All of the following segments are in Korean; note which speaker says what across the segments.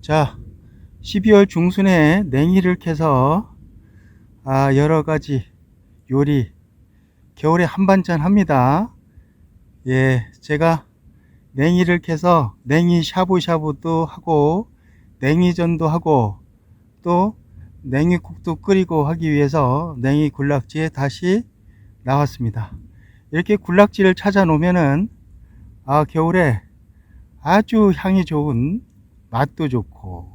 Speaker 1: 자, 12월 중순에 냉이를 캐서 아, 여러 가지 요리 겨울에 한반찬 합니다. 예, 제가 냉이를 캐서 냉이 샤브샤브도 하고 냉이전도 하고 또 냉이국도 끓이고 하기 위해서 냉이 군락지에 다시 나왔습니다. 이렇게 군락지를 찾아 놓으면은 아, 겨울에 아주 향이 좋은 맛도 좋고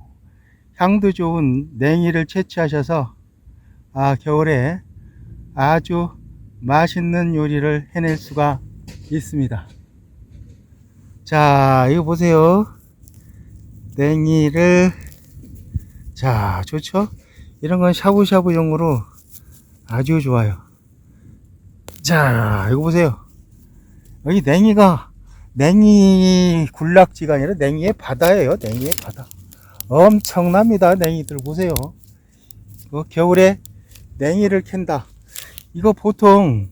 Speaker 1: 향도 좋은 냉이를 채취하셔서 아, 겨울에 아주 맛있는 요리를 해낼 수가 있습니다. 자, 이거 보세요. 냉이를 자, 좋죠? 이런 건 샤브샤브용으로 아주 좋아요. 자, 이거 보세요. 여기 냉이가 냉이 군락지가 아니라 냉이의 바다예요. 냉이의 바다. 엄청납니다. 냉이들 보세요. 그 겨울에 냉이를 캔다. 이거 보통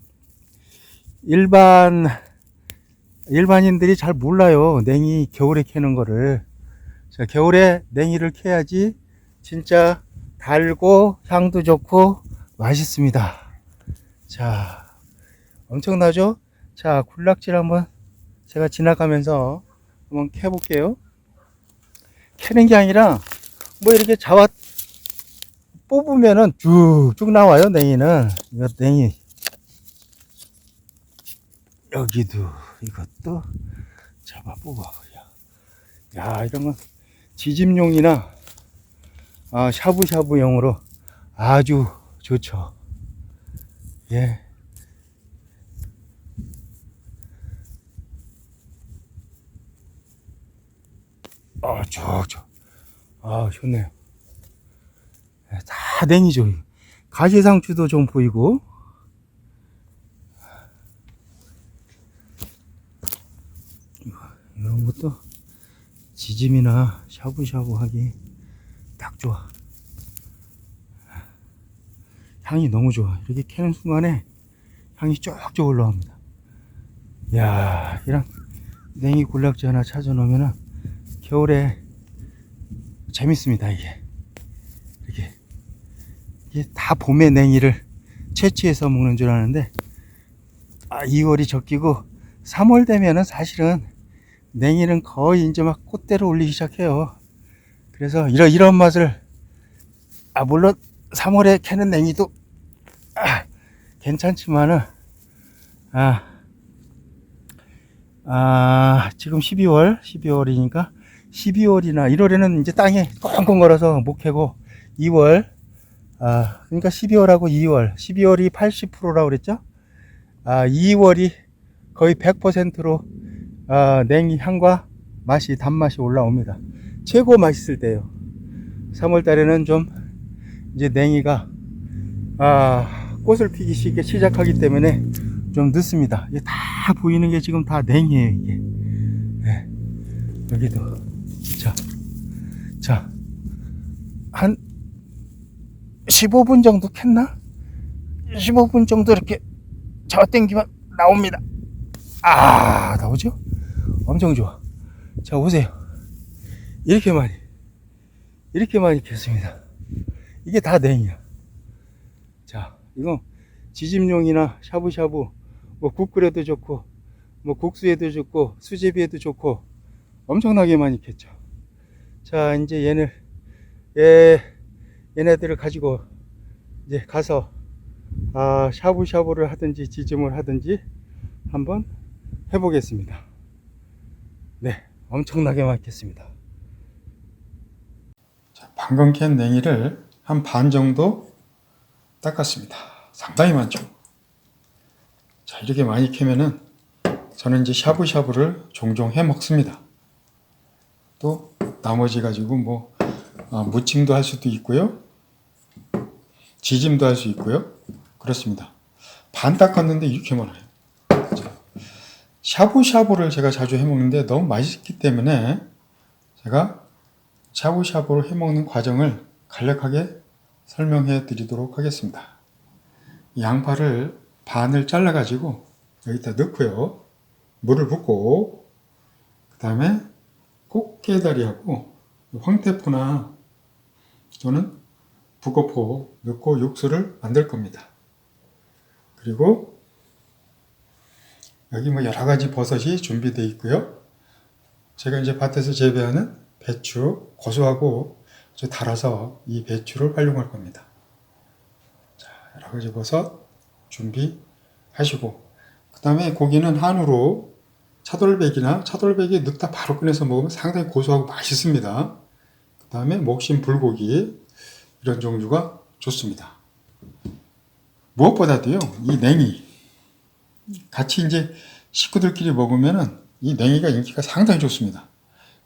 Speaker 1: 일반 일반인들이 잘 몰라요. 냉이 겨울에 캐는 거를. 자, 겨울에 냉이를 캐야지 진짜 달고 향도 좋고 맛있습니다. 자, 엄청나죠? 자, 군락질 한번 제가 지나가면서 한번 캐볼게요. 캐는 게 아니라 뭐 이렇게 잡아 뽑으면은 쭉쭉 나와요, 냉이는. 이거 냉이. 여기도 이것도 잡아 뽑아. 야, 이런 건 지짐용이나 아, 샤브샤브용으로 아주 좋죠. 예. 아, 저, 저. 아, 좋네요. 예, 다 냉이죠. 가시상추도 좀 보이고. 이런 것도 지짐이나 샤브샤브 하기 딱 좋아. 향이 너무 좋아. 이렇게 캐는 순간에 향이 쭉쭉 올라옵니다. 야 이런 냉이 군락지 하나 찾아 놓으면은 겨울에 재밌습니다, 이게. 이렇게. 이게 다 봄에 냉이를 채취해서 먹는 줄 아는데, 아, 2월이 적기고, 3월 되면은 사실은 냉이는 거의 이제 막 꽃대로 올리기 시작해요. 그래서 이런, 이런 맛을, 아, 물론 3월에 캐는 냉이도, 아, 괜찮지만은, 아, 아, 지금 12월, 12월이니까 12월이나 1월에는 이제 땅에 꽁꽁 걸어서 못 캐고 2월, 아, 그러니까 12월하고 2월, 12월이 80%라고 그랬죠? 아, 2월이 거의 100%로 아, 냉이 향과 맛이 단맛이 올라옵니다. 최고 맛있을 때요. 3월 달에는 좀 이제 냉이가 아, 꽃을 피기 쉽게 시작하기 때문에 좀 늦습니다. 이게 다 보이는 게 지금 다 냉이에요, 이게. 네. 여기도. 자, 자, 한 15분 정도 캤나? 15분 정도 이렇게 잡아당기면 나옵니다. 아, 나오죠? 엄청 좋아. 자, 보세요. 이렇게 많이, 이렇게 많이 캤습니다. 이게 다 냉이야. 자, 이거 지짐용이나 샤브샤브, 뭐 국 끓여도 좋고, 뭐 국수에도 좋고, 수제비에도 좋고, 엄청나게 많이 캤죠. 자, 이제 얘를, 얘, 얘네들을 가지고 이제 가서, 아, 샤브샤브를 하든지 지짐을 하든지 한번 해보겠습니다. 네, 엄청나게 많겠습니다. 자, 방금 캔 냉이를 한 반 정도 닦았습니다. 상당히 많죠. 자, 이렇게 많이 캐면은 저는 이제 샤브샤브를 종종 해 먹습니다. 또 나머지 가지고 뭐 아, 무침도 할 수도 있고요. 지짐도 할 수 있고요. 그렇습니다. 반 닦았는데 이렇게 많아요. 자, 샤브샤브를 제가 자주 해 먹는데 너무 맛있기 때문에 제가 샤브샤브를 해 먹는 과정을 간략하게 설명해 드리도록 하겠습니다. 양파를 반을 잘라 가지고 여기다 넣고요. 물을 붓고 그 다음에 꽃게다리하고 황태포나 또는 북어포 넣고 육수를 만들 겁니다. 그리고 여기 뭐 여러 가지 버섯이 준비되어 있고요. 제가 이제 밭에서 재배하는 배추 고소하고 달아서 이 배추를 활용할 겁니다. 자, 여러 가지 버섯 준비하시고 그 다음에 고기는 한우로 차돌백이나 차돌백에 넣다 바로 꺼내서 먹으면 상당히 고소하고 맛있습니다. 그 다음에 목심 불고기 이런 종류가 좋습니다. 무엇보다도요, 이 냉이 같이 이제 식구들끼리 먹으면은 이 냉이가 인기가 상당히 좋습니다.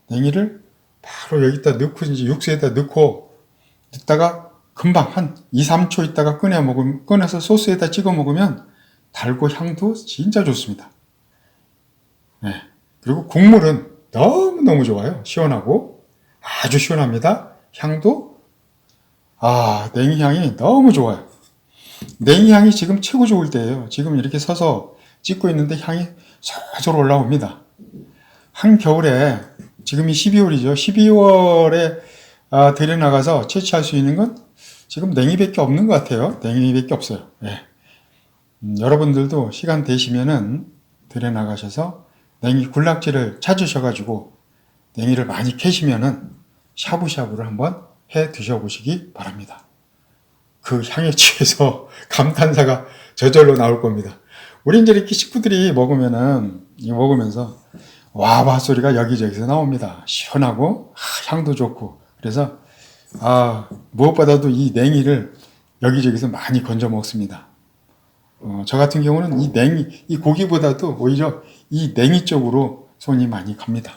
Speaker 1: 냉이를 바로 여기다 넣고 이제 육수에다 넣고 넣다가 금방 한 2, 3초 있다가 꺼내 먹으면 꺼내서 소스에다 찍어 먹으면 달고 향도 진짜 좋습니다. 네. 그리고 국물은 너무너무 좋아요. 시원하고 아주 시원합니다. 향도 아, 냉이 향이 너무 좋아요. 냉이 향이 지금 최고 좋을 때예요. 지금 이렇게 서서 찍고 있는데 향이 솔솔 올라옵니다. 한겨울에 지금이 12월이죠. 12월에 아, 들여나가서 채취할 수 있는 건 지금 냉이밖에 없는 것 같아요. 냉이밖에 없어요. 예. 음, 여러분들도 시간 되시면은 들여나가셔서 냉이 군락지를 찾으셔가지고 냉이를 많이 캐시면은 샤브샤브를 한번 해 드셔보시기 바랍니다. 그 향에 취해서 감탄사가 저절로 나올 겁니다. 우리 이제 이렇게 식구들이 먹으면은, 이 먹으면서 와와 소리가 여기저기서 나옵니다. 시원하고, 아, 향도 좋고. 그래서, 아, 무엇보다도 이 냉이를 여기저기서 많이 건져 먹습니다. 어, 저 같은 경우는 이 냉이, 이 고기보다도 오히려 이 냉이 쪽으로 손이 많이 갑니다.